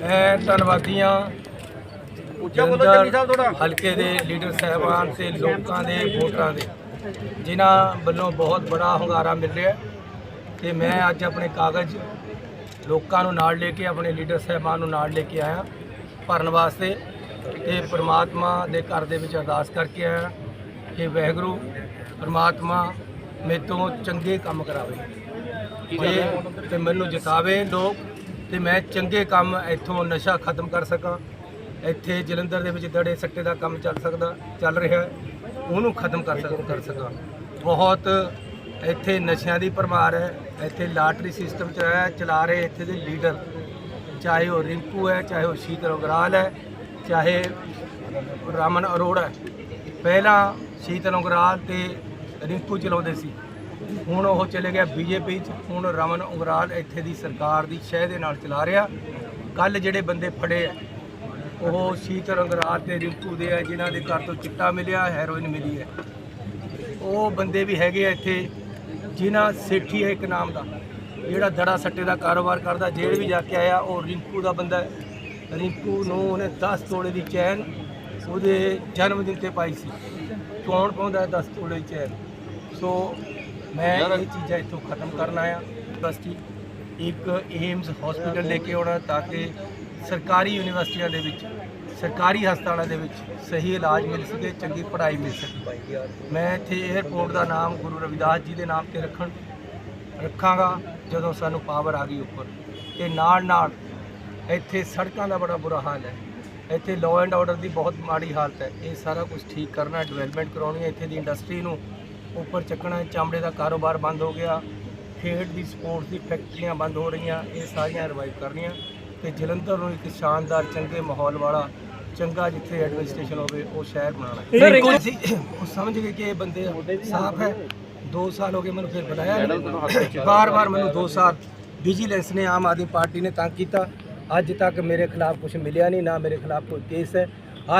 ਮੈਂ ਧੰਨਵਾਦੀਆਂ ਉੱਚਾ ਬੋਲੋ ਜੱਗੀ ਸਾਹਿਬ ਥੋੜਾ ਹਲਕੇ ਦੇ ਲੀਡਰ ਸਾਹਿਬਾਨ ਤੇ ਲੋਕਾਂ ਦੇ ਵੋਟਰਾਂ ਦੇ ਜਿਨ੍ਹਾਂ ਵੱਲੋਂ ਬਹੁਤ ਬੜਾ ਹੁੰਗਾਰਾ ਮਿਲ ਰਿਹਾ ਹੈ। ਤੇ ਮੈਂ ਅੱਜ ਆਪਣੇ ਕਾਗਜ਼ ਲੋਕਾਂ ਨੂੰ ਨਾਲ ਲੈ ਕੇ ਆਪਣੇ ਲੀਡਰ ਸਾਹਿਬਾਨ ਨੂੰ ਨਾਲ ਲੈ ਕੇ ਆਇਆ ਭਰਨ ਵਾਸਤੇ। ਤੇ ਪ੍ਰਮਾਤਮਾ ਦੇ ਘਰ ਦੇ ਵਿੱਚ ਅਰਦਾਸ ਕਰਕੇ ਆਇਆ ਕਿ ਵਾਹਿਗੁਰੂ ਪ੍ਰਮਾਤਮਾ ਮੇਰੇ ਤੋਂ ਚੰਗੇ ਕੰਮ ਕਰਾਵੇ। ਤੇ ਮੈਨੂੰ ਜਿਤਾਵੇ ਲੋਕ। ਤੇ ਮੈਂ ਚੰਗੇ ਕੰਮ ਇੱਥੋਂ ਨਸ਼ਾ ਖਤਮ ਕਰ ਸਕਾਂ। ਇੱਥੇ ਜਲੰਧਰ ਦੇ ਵਿੱਚ ਦੜੇ ਸੱਟੇ ਦਾ ਕੰਮ ਚੱਲ ਸਕਦਾ, ਚੱਲ ਰਿਹਾ ਉਹਨੂੰ ਖਤਮ ਕਰ ਸਕ, ਕਰ ਸਕਾਂ। ਬਹੁਤ ਇੱਥੇ ਨਸ਼ਿਆਂ ਦੀ ਭਰਮਾਰ ਹੈ। ਇੱਥੇ ਲਾਟਰੀ ਸਿਸਟਮ ਚਲਾਇਆ ਚਲਾ ਰਹੇ ਇੱਥੇ ਦੇ ਲੀਡਰ ਚਾਹੇ ਉਹ ਰਿੰਕੂ ਹੈ, ਚਾਹੇ ਉਹ ਸ਼ੀਤਲ ਉਗਰਾਲ ਹੈ, ਚਾਹੇ ਰਾਮਨ ਅਰੋੜਾ ਪਹਿਲਾਂ ਸ਼ੀਤਲ ਉਗਰਾਲ ਤੇ ਰਿੰਕੂ ਚਲਾਉਂਦੇ ਸੀ। ਹੁਣ ਉਹ ਚਲੇ ਗਿਆ ਬੀਜੇਪੀ ਚ। ਹੁਣ ਰਮਨ ਉਗਰਾਲ ਇੱਥੇ ਦੀ ਸਰਕਾਰ ਦੀ ਸ਼ਹਿ ਦੇ ਨਾਲ ਚਲਾ ਰਿਹਾ। ਕੱਲ ਜਿਹੜੇ ਬੰਦੇ ਫੜੇ ਆ, ਉਹ ਸ਼ੀਤਲ ਉਗਰਾਲ ਤੇ ਰਿੰਕੂ ਦੇ ਆ, ਜਿਨ੍ਹਾਂ ਦੇ ਘਰ ਤੋਂ ਚਿੱਟਾ ਮਿਲਿਆ, ਹੈਰੋਇਨ ਮਿਲੀ ਹੈ। ਉਹ ਬੰਦੇ ਵੀ ਹੈਗੇ ਆ ਇੱਥੇ, ਜਿਨ੍ਹਾਂ ਸੇਠੀ ਹੈ ਇੱਕ ਨਾਮ ਦਾ, ਜਿਹੜਾ ਦੜਾ ਸੱਟੇ ਦਾ ਕਾਰੋਬਾਰ ਕਰਦਾ, ਜੇਲ੍ਹ ਵੀ ਜਾ ਕੇ ਆਇਆ, ਉਹ ਰਿੰਕੂ ਦਾ ਬੰਦਾ ਹੈ। ਰਿੰਕੂ ਨੂੰ ਉਹਨੇ 10 ਤੋਲੇ ਦੀ ਚੈਨ, ਉਹਦੇ ਜਨਮ ਦਿਨ ਤੇ ਪਾਈ ਸੀ। ਕੌਣ ਪਾਉਂਦਾ ਹੈ 10 ਤੋਲੇ ਦੀ ਚੈਨ? ਸੋ ਮੈਂ ਇਹ ਚੀਜ਼ਾਂ ਇੱਥੋਂ ਖਤਮ ਕਰਨ ਆਇਆ। ਯੂਨੀਵਰਸਿਟੀ ਇੱਕ ਏਮਸ ਹਸਪੀਟਲ ਲੈ ਕੇ ਆਉਣਾ ਤਾਂ ਕਿ ਸਰਕਾਰੀ ਯੂਨੀਵਰਸਿਟੀਆਂ ਦੇ ਵਿੱਚ, ਸਰਕਾਰੀ ਹਸਪਤਾਲਾਂ ਦੇ ਵਿੱਚ ਸਹੀ ਇਲਾਜ ਮਿਲ ਸਕੇ, ਚੰਗੀ ਪੜ੍ਹਾਈ ਮਿਲ ਸਕੇ। ਮੈਂ ਇੱਥੇ 에ਅਰਪੋਰਟ ਦਾ ਨਾਮ ਗੁਰੂ ਰਵਿਦਾਸ ਜੀ ਦੇ ਨਾਮ ਤੇ ਰੱਖਣ, ਰੱਖਾਂਗਾ ਜਦੋਂ ਸਾਨੂੰ ਪਾਵਰ ਆ ਗਈ ਉੱਪਰ। ਤੇ ਨਾਲ ਨਾਲ ਇੱਥੇ ਸੜਕਾਂ ਦਾ ਬੜਾ ਬੁਰਾ ਹਾਲ ਹੈ। ਇੱਥੇ ਲਾਅ ਐਂਡ ਆਰਡਰ ਦੀ ਬਹੁਤ ਮਾੜੀ ਹਾਲਤ ਹੈ। ਇਹ ਸਾਰਾ ਕੁਝ ਠੀਕ ਕਰਨਾ ਡਿਵੈਲਪਮੈਂਟ ਕਰਾਉਣੀ ਹੈ। ਇੱਥੇ ਦੀ ਇੰਡਸਟਰੀ ਨੂੰ ਉੱਪਰ ਚੱਕਣਾ ਹੈ ਚਮੜੇ ਦਾ ਕਾਰੋਬਾਰ ਬੰਦ ਹੋ ਗਿਆ। ਖੇਡ ਦੀ ਸਪੋਰਟਸ ਦੀ ਫੈਕਟਰੀਆਂ ਬੰਦ ਹੋ ਰਹੀਆਂ ਇਹ ਸਾਰੀਆਂ ਰਿਵਾਈਵ ਕਰਨੀਆਂ ਤੇ ਜਲੰਧਰ ਨੂੰ ਇੱਕ ਸ਼ਾਨਦਾਰ ਚੰਗੇ ਮਾਹੌਲ ਵਾਲਾ ਚੰਗਾ ਜਿੱਥੇ ਐਡਮਿਨਿਸਟ੍ਰੇਸ਼ਨ ਹੋਵੇ ਉਹ ਸ਼ਹਿਰ ਬਣਾਉਣਾ ਜੀ ਉਹ ਸਮਝ ਗਏ ਕਿ ਇਹ ਬੰਦੇ ਸਾਫ਼ ਹੈ। 2 ਸਾਲ ਹੋ ਗਏ ਮੈਨੂੰ ਫਿਰ ਬੁਲਾਇਆ ਬਾਰ-ਬਾਰ ਮੈਨੂੰ 2 ਸਾਲ ਵਿਜੀਲੈਂਸ ਨੇ ਆਮ ਆਦਮੀ ਪਾਰਟੀ ਨੇ ਤੰਗ ਕੀਤਾ। ਅੱਜ ਤੱਕ ਮੇਰੇ ਖਿਲਾਫ ਕੁਝ ਮਿਲਿਆ ਨਹੀਂ ਨਾ ਮੇਰੇ ਖਿਲਾਫ ਕੋਈ ਕੇਸ ਹੈ।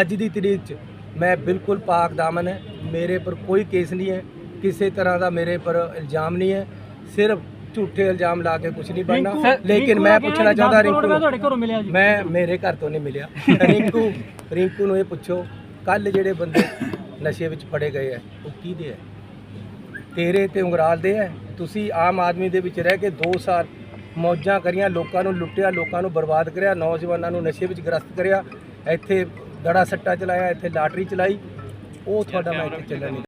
ਅੱਜ ਦੀ ਤਰੀਕ 'ਚ ਮੈਂ ਬਿਲਕੁਲ ਪਾਕ ਦਾਮਨ ਹੈ। ਮੇਰੇ ਪਰ ਕੋਈ ਕੇਸ ਨਹੀਂ ਹੈ। ਕਿਸੇ ਤਰ੍ਹਾਂ ਦਾ ਮੇਰੇ ਪਰ ਇਲਜ਼ਾਮ ਨਹੀਂ ਹੈ। ਸਿਰਫ ਝੂਠੇ ਇਲਜ਼ਾਮ ਲਾ ਕੇ ਕੁਝ ਨਹੀਂ ਬਣਨਾ। ਲੇਕਿਨ ਮੈਂ ਪੁੱਛਣਾ ਚਾਹੁੰਦਾ ਰਿੰਕੂ ਮੈਂ ਮੇਰੇ ਘਰ ਤੋਂ ਨਹੀਂ ਮਿਲਿਆ। ਰਿੰਕੂ ਰਿੰਕੂ ਨੂੰ ਇਹ ਪੁੱਛੋ ਕੱਲ ਜਿਹੜੇ ਬੰਦੇ ਨਸ਼ੇ ਵਿੱਚ ਫੜੇ ਗਏ ਆ ਉਹ ਕਿਹਦੇ ਆ ਤੇਰੇ ਤੇ ਉਂਗਰਾਲ ਦੇ ਆ ਤੁਸੀਂ ਆਮ ਆਦਮੀ ਦੇ ਵਿੱਚ ਰਹਿ ਕੇ 2 ਸਾਲ ਮੌਜਾਂ ਕਰੀਆਂ ਲੋਕਾਂ ਨੂੰ ਲੁੱਟਿਆ ਲੋਕਾਂ ਨੂੰ ਬਰਬਾਦ ਕਰਿਆ ਨੌਜਵਾਨਾਂ ਨੂੰ ਨਸ਼ੇ ਵਿੱਚ ਗ੍ਰਸਤ ਕਰਿਆ ਇੱਥੇ ਦੜਾ ਸੱਟਾ ਚਲਾਇਆ ਇੱਥੇ ਲਾਟਰੀ ਚਲਾਈ। ਉਹ ਤੁਹਾਡਾ ਮੈਂ ਇੱਥੇ ਚੱਲਣ ਨਹੀਂ